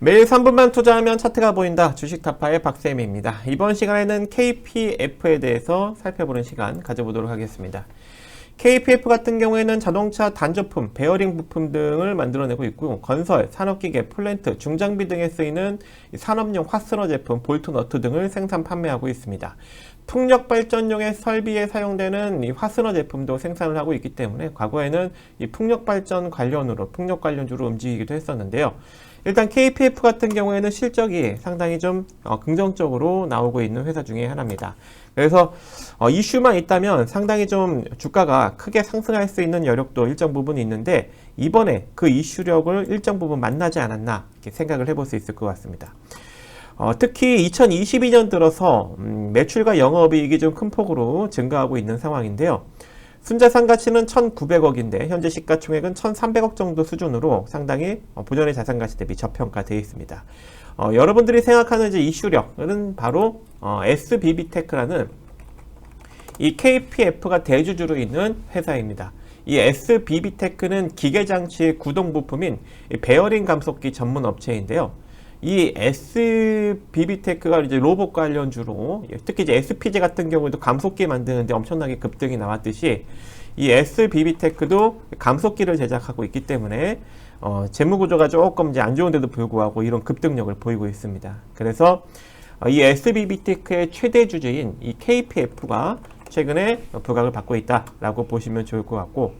매일 3분만 투자하면 차트가 보인다. 주식 타파의 박쌤입니다. 이번 시간에는 KPF에 대해서 살펴보는 시간 가져보도록 하겠습니다. KPF 같은 경우에는 자동차 단조품, 베어링 부품 등을 만들어내고 있고 건설, 산업기계, 플랜트, 중장비 등에 쓰이는 이 산업용 화스너 제품, 볼트 너트 등을 생산 판매하고 있습니다. 풍력 발전용의 설비에 사용되는 이 화스너 제품도 생산을 하고 있기 때문에 과거에는 이 풍력 발전 관련으로 풍력 관련주로 움직이기도 했었는데요. 일단 KPF 같은 경우에는 실적이 상당히 좀 어, 긍정적으로 나오고 있는 회사 중에 하나입니다. 그래서 어, 이슈만 있다면 상당히 좀 주가가 크게 상승할 수 있는 여력도 일정 부분 있는데 이번에 그 이슈력을 일정 부분 만나지 않았나 이렇게 생각을 해볼 수 있을 것 같습니다. 어, 특히 2022년 들어서 음, 매출과 영업이익이 좀 큰 폭으로 증가하고 있는 상황인데요. 순자산 가치는 1,900억인데 현재 시가총액은 1,300억 정도 수준으로 상당히 어, 보전의 자산 가치 대비 저평가되어 있습니다. 어, 여러분들이 생각하는 이제 이슈력은 바로 어, SBB테크라는 이 KPF가 대주주로 있는 회사입니다. 이 SBB테크는 기계장치의 구동 부품인 이 베어링 감속기 전문 업체인데요. 이 SBB테크가 이제 로봇 관련주로 특히 이제 SPG 같은 경우에도 감속기 만드는데 엄청나게 급등이 나왔듯이 이 SBB테크도 감속기를 제작하고 있기 때문에 어, 재무 구조가 조금 이제 안 좋은데도 불구하고 이런 급등력을 보이고 있습니다. 그래서 어, 이 SBB테크의 최대 주주인 이 KPF가 최근에 부각을 받고 있다라고 보시면 좋을 것 같고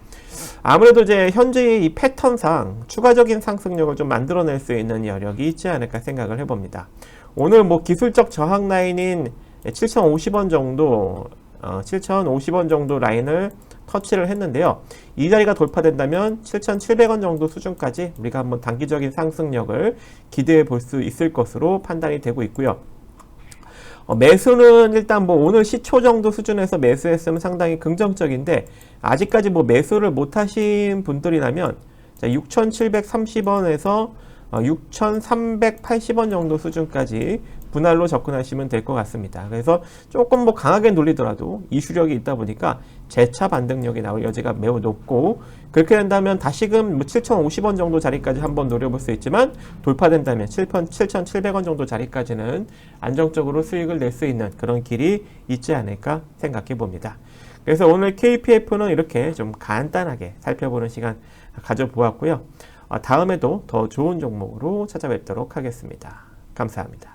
아무래도 이제 현재의 이 패턴상 추가적인 상승력을 좀 만들어낼 수 있는 여력이 있지 않을까 생각을 해봅니다. 오늘 뭐 기술적 저항 라인인 7,050원 정도, 어, 7,050원 정도 라인을 터치를 했는데요. 이 자리가 돌파된다면 7,700원 정도 수준까지 우리가 한번 단기적인 상승력을 기대해 볼 수 있을 것으로 판단이 되고 있고요. 어, 매수는 일단 뭐 오늘 시초 정도 수준에서 매수했으면 상당히 긍정적인데 아직까지 뭐 매수를 못 하신 분들이라면 6,730원에서 6,380원 정도 수준까지 분할로 접근하시면 될 것 같습니다. 그래서 조금 뭐 강하게 눌리더라도 이슈력이 있다 보니까 재차 반등력이 나올 여지가 매우 높고 그렇게 된다면 다시금 뭐 7,050원 정도 자리까지 한번 노려볼 수 있지만 돌파된다면 7,700원 정도 자리까지는 안정적으로 수익을 낼 수 있는 그런 길이 있지 않을까 생각해 봅니다. 그래서 오늘 KPF는 이렇게 좀 간단하게 살펴보는 시간 가져보았고요. 어, 다음에도 더 좋은 종목으로 찾아뵙도록 하겠습니다. 감사합니다.